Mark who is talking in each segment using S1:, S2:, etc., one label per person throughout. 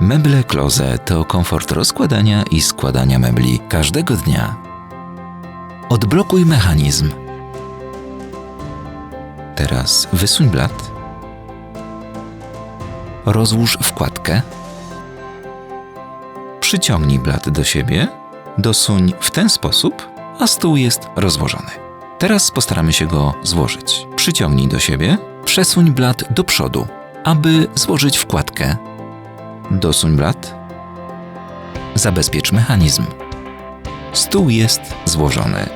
S1: Meble Kloze to komfort rozkładania i składania mebli każdego dnia. Odblokuj mechanizm. Teraz wysuń blat. Rozłóż wkładkę. Przyciągnij blat do siebie, dosuń w ten sposób, a stół jest rozłożony. Teraz postaramy się go złożyć. Przyciągnij do siebie, przesuń blat do przodu, aby złożyć wkładkę. Dosuń blat. Zabezpiecz mechanizm. Stół jest złożony.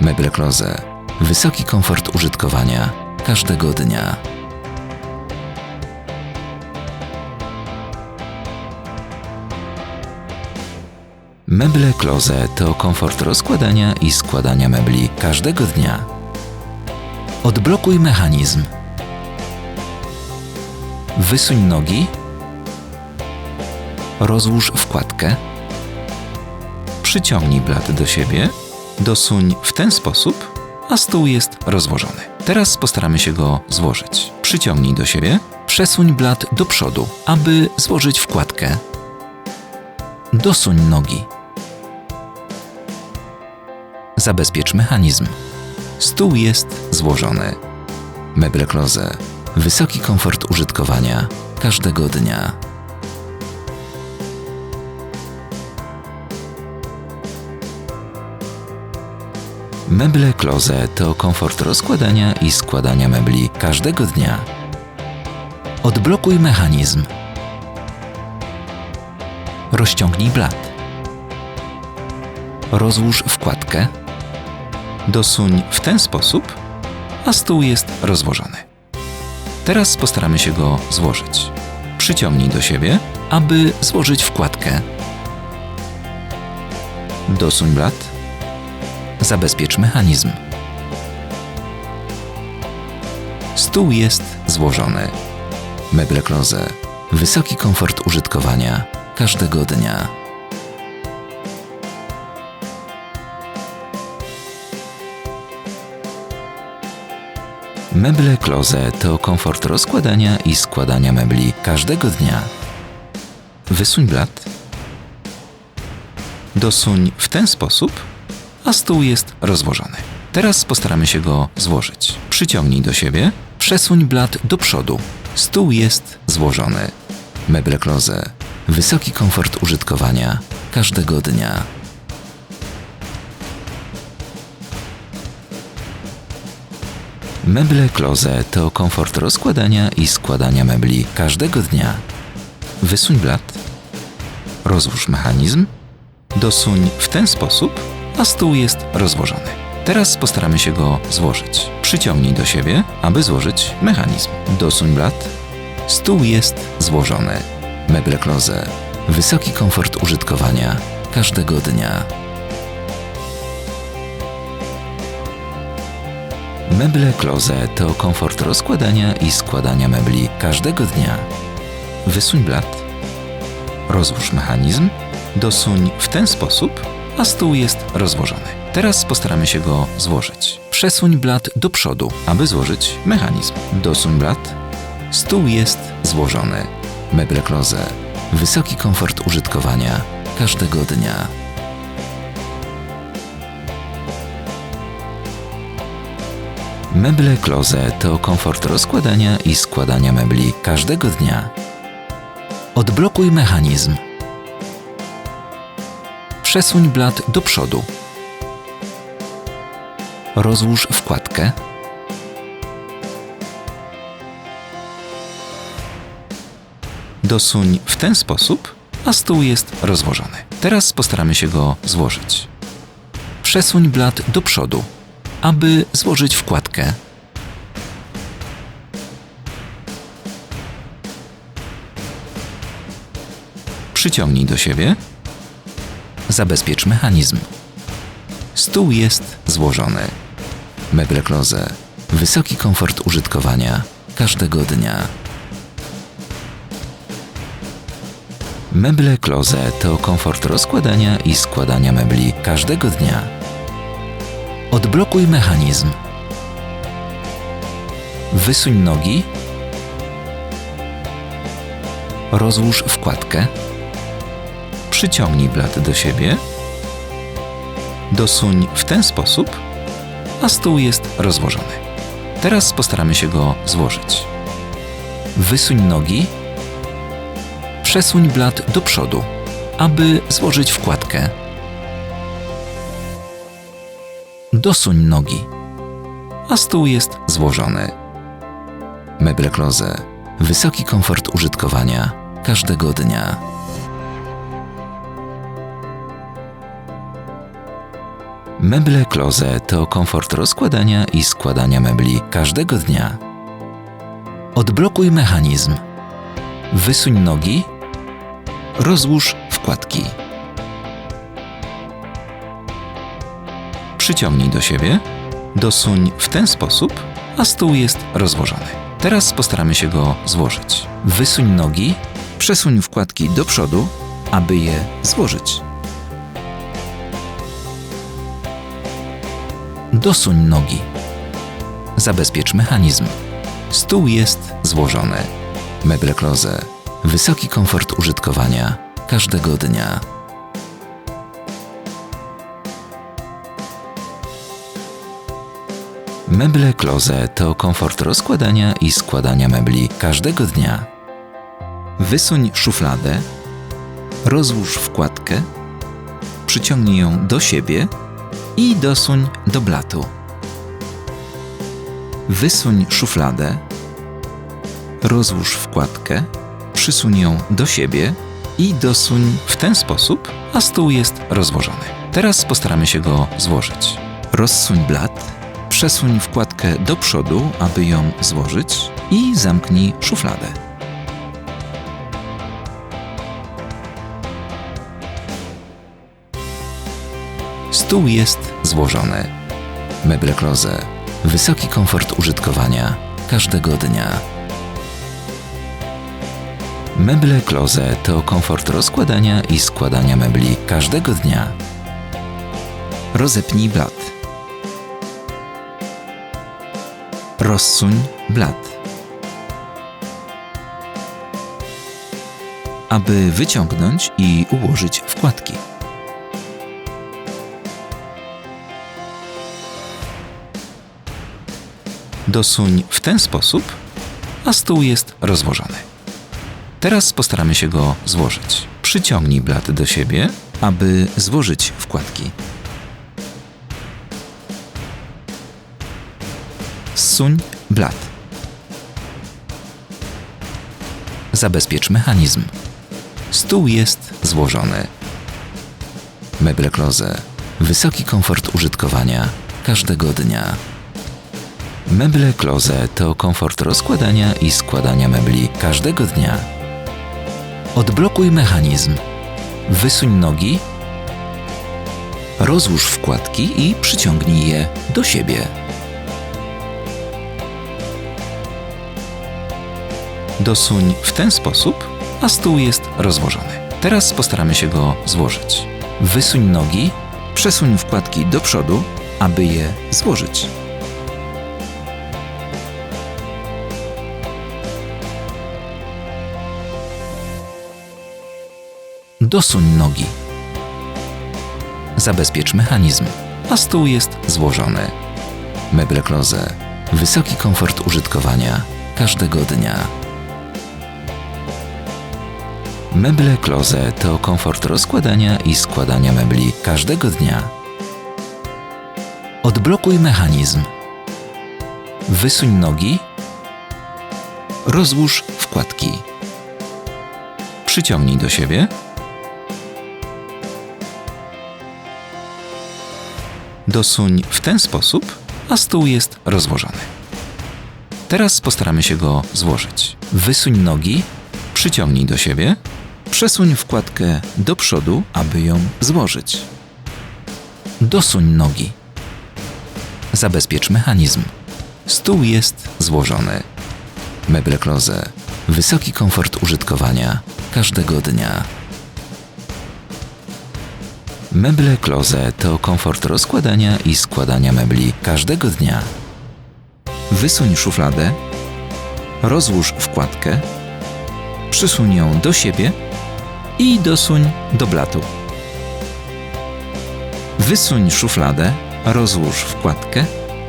S1: Meble Kloze. Wysoki komfort użytkowania każdego dnia. Meble Kloze to komfort rozkładania i składania mebli każdego dnia. Odblokuj mechanizm. Wysuń nogi. Rozłóż wkładkę. Przyciągnij blat do siebie. Dosuń w ten sposób, a stół jest rozłożony. Teraz postaramy się go złożyć. Przyciągnij do siebie. Przesuń blat do przodu, aby złożyć wkładkę. Dosuń nogi. Zabezpiecz mechanizm. Stół jest złożony. Meble Kloze. Wysoki komfort użytkowania każdego dnia. Meble Kloze to komfort rozkładania i składania mebli każdego dnia. Odblokuj mechanizm. Rozciągnij blat. Rozłóż wkładkę. Dosuń w ten sposób, a stół jest rozłożony. Teraz postaramy się go złożyć. Przyciągnij do siebie, aby złożyć wkładkę. Dosuń blat. Zabezpiecz mechanizm. Stół jest złożony. Meble Kloze. Wysoki komfort użytkowania każdego dnia. Meble Kloze to komfort rozkładania i składania mebli każdego dnia. Wysuń blat. Dosuń w ten sposób, a stół jest rozłożony. Teraz postaramy się go złożyć. Przyciągnij do siebie, przesuń blat do przodu. Stół jest złożony. Meble Kloze. Wysoki komfort użytkowania każdego dnia. Meble Kloze to komfort rozkładania i składania mebli każdego dnia. Wysuń blat. Rozłóż mechanizm. Dosuń w ten sposób, a stół jest rozłożony. Teraz postaramy się go złożyć. Przyciągnij do siebie, aby złożyć mechanizm. Dosuń blat. Stół jest złożony. Meble Kloze. Wysoki komfort użytkowania każdego dnia. Meble Kloze to komfort rozkładania i składania mebli każdego dnia. Wysuń blat. Rozłóż mechanizm. Dosuń w ten sposób, a stół jest rozłożony. Teraz postaramy się go złożyć. Przesuń blat do przodu, aby złożyć mechanizm. Dosuń blat. Stół jest złożony. Meble Kloze. Wysoki komfort użytkowania każdego dnia. Meble Kloze to komfort rozkładania i składania mebli każdego dnia. Odblokuj mechanizm. Przesuń blat do przodu. Rozłóż wkładkę. Dosuń w ten sposób, a stół jest rozłożony. Teraz postaramy się go złożyć. Przesuń blat do przodu, aby złożyć wkładkę. Przyciągnij do siebie. Zabezpiecz mechanizm. Stół jest złożony. Meble Kloze. Wysoki komfort użytkowania każdego dnia. Meble Kloze to komfort rozkładania i składania mebli każdego dnia. Odblokuj mechanizm. Wysuń nogi. Rozłóż wkładkę. Przyciągnij blat do siebie. Dosuń w ten sposób, a stół jest rozłożony. Teraz postaramy się go złożyć. Wysuń nogi. Przesuń blat do przodu, aby złożyć wkładkę. Dosuń nogi, a stół jest złożony. Meble Close. Wysoki komfort użytkowania każdego dnia. Meble Close to komfort rozkładania i składania mebli każdego dnia. Odblokuj mechanizm. Wysuń nogi. Rozłóż wkładki. Przyciągnij do siebie. Dosuń w ten sposób, a stół jest rozłożony. Teraz postaramy się go złożyć. Wysuń nogi, przesuń wkładki do przodu, aby je złożyć. Dosuń nogi. Zabezpiecz mechanizm. Stół jest złożony. Meble Close. Wysoki komfort użytkowania każdego dnia. Meble Close to komfort rozkładania i składania mebli każdego dnia. Wysuń szufladę, rozłóż wkładkę, przyciągnij ją do siebie i dosuń do blatu. Wysuń szufladę, rozłóż wkładkę, przysuń ją do siebie i dosuń w ten sposób, a stół jest rozłożony. Teraz postaramy się go złożyć. Rozsuń blat, przesuń wkładkę do przodu, aby ją złożyć i zamknij szufladę. Stół jest złożony. Meble Close. Wysoki komfort użytkowania każdego dnia. Meble Close to komfort rozkładania i składania mebli każdego dnia. Rozepnij blat. Rozsuń blat. Aby wyciągnąć i ułożyć wkładki. Dosuń w ten sposób, a stół jest rozłożony. Teraz postaramy się go złożyć. Przyciągnij blat do siebie, aby złożyć wkładki. Zsuń blat. Zabezpiecz mechanizm. Stół jest złożony. Meble Close. Wysoki komfort użytkowania każdego dnia. Meble Close to komfort rozkładania i składania mebli każdego dnia. Odblokuj mechanizm. Wysuń nogi. Rozłóż wkładki i przyciągnij je do siebie. Dosuń w ten sposób, a stół jest rozłożony. Teraz postaramy się go złożyć. Wysuń nogi, przesuń wkładki do przodu, aby je złożyć. Dosuń nogi. Zabezpiecz mechanizm, a stół jest złożony. Meble Close. Wysoki komfort użytkowania każdego dnia. Meble Close to komfort rozkładania i składania mebli każdego dnia. Odblokuj mechanizm. Wysuń nogi. Rozłóż wkładki. Przyciągnij do siebie. Dosuń w ten sposób, a stół jest rozłożony. Teraz postaramy się go złożyć. Wysuń nogi, przyciągnij do siebie, przesuń wkładkę do przodu, aby ją złożyć. Dosuń nogi. Zabezpiecz mechanizm. Stół jest złożony. Meble Close. Wysoki komfort użytkowania każdego dnia. Meble Close to komfort rozkładania i składania mebli każdego dnia. Wysuń szufladę, rozłóż wkładkę, Przysuń ją do siebie i dosuń do blatu. Wysuń szufladę, rozłóż wkładkę,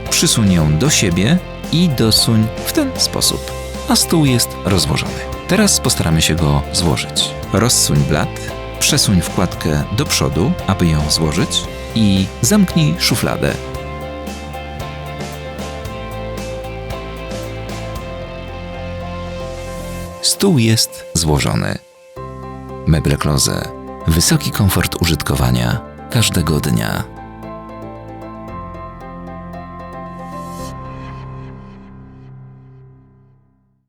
S1: przysuń ją do siebie i dosuń w ten sposób. A stół jest rozłożony. Teraz postaramy się go złożyć. Rozsuń blat, przesuń wkładkę do przodu, aby ją złożyć i zamknij szufladę. Stół jest złożony. Meble Close. Wysoki komfort użytkowania każdego dnia.